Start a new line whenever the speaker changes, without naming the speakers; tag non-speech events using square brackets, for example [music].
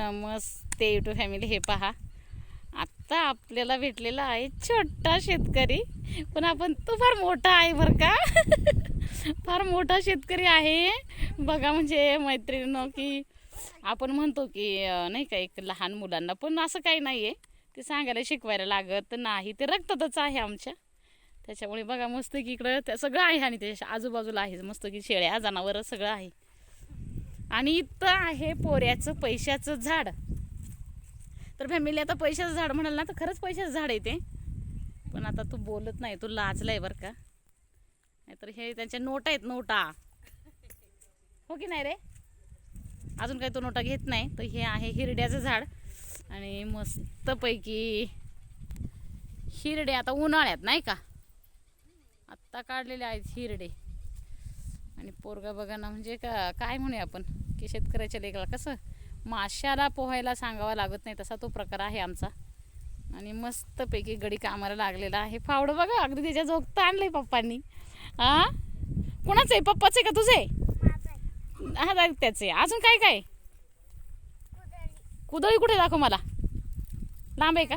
नमस्ते YouTube family हे पहा. आत्ता आपल्याला भेटलेला आहे छोटा शेतकरी पण आपण तो फार मोठा आहे बरं का. [laughs] फार मोठा शेतकरी आहे. बघा म्हणजे मैत्रिणीनं की आपण म्हणतो की नाही का एक लहान मुलांना पण असं काही नाही आहे ते सांगायला शिकवायला लागत नाही. ते रक्तातच आहे आमच्या. त्याच्यामुळे बघा मस्त की इकडं त्या सगळं आहे आणि त्याच्या आजूबाजूला आहे. मस्त की शेळ्या जनावर सगळं आहे. आणि इथं आहे पोऱ्याचं पैशाचं झाड. तर फॅमिली आता पैशाचं झाड म्हणाल ना तर खरंच पैशाचं झाड आहे ते. पण आता तू बोलत नाही तू लाजलाय बरं का. नाहीतर हे त्यांच्या नोटा आहेत नोटा. हो की नाही रे? अजून काही तो नोटा घेत नाही तर हे आहे हिरड्याचं झाड. आणि मस्तपैकी हिरडे आता उन्हाळ्यात नाही का? आत्ता काढलेले आहेत हिरडे. आणि पोरगा बघा ना म्हणजे का काय म्हणूया आपण? की शेतकऱ्याच्या लेखाला कसं? माशाला पोहायला सांगावा लागत नाही तसा तो प्रकार आहे आमचा. आणि मस्तपैकी गडी कामाला लागलेला आहे. फावडं बघा अगदी त्याच्या आणलं आहे पप्पांनी. हां कोणाचं आहे? पप्पाचं आहे का तुझे हा दादा त्याचे अजून काय काय कुदळी. कुठे दाखव मला. लांब आहे का?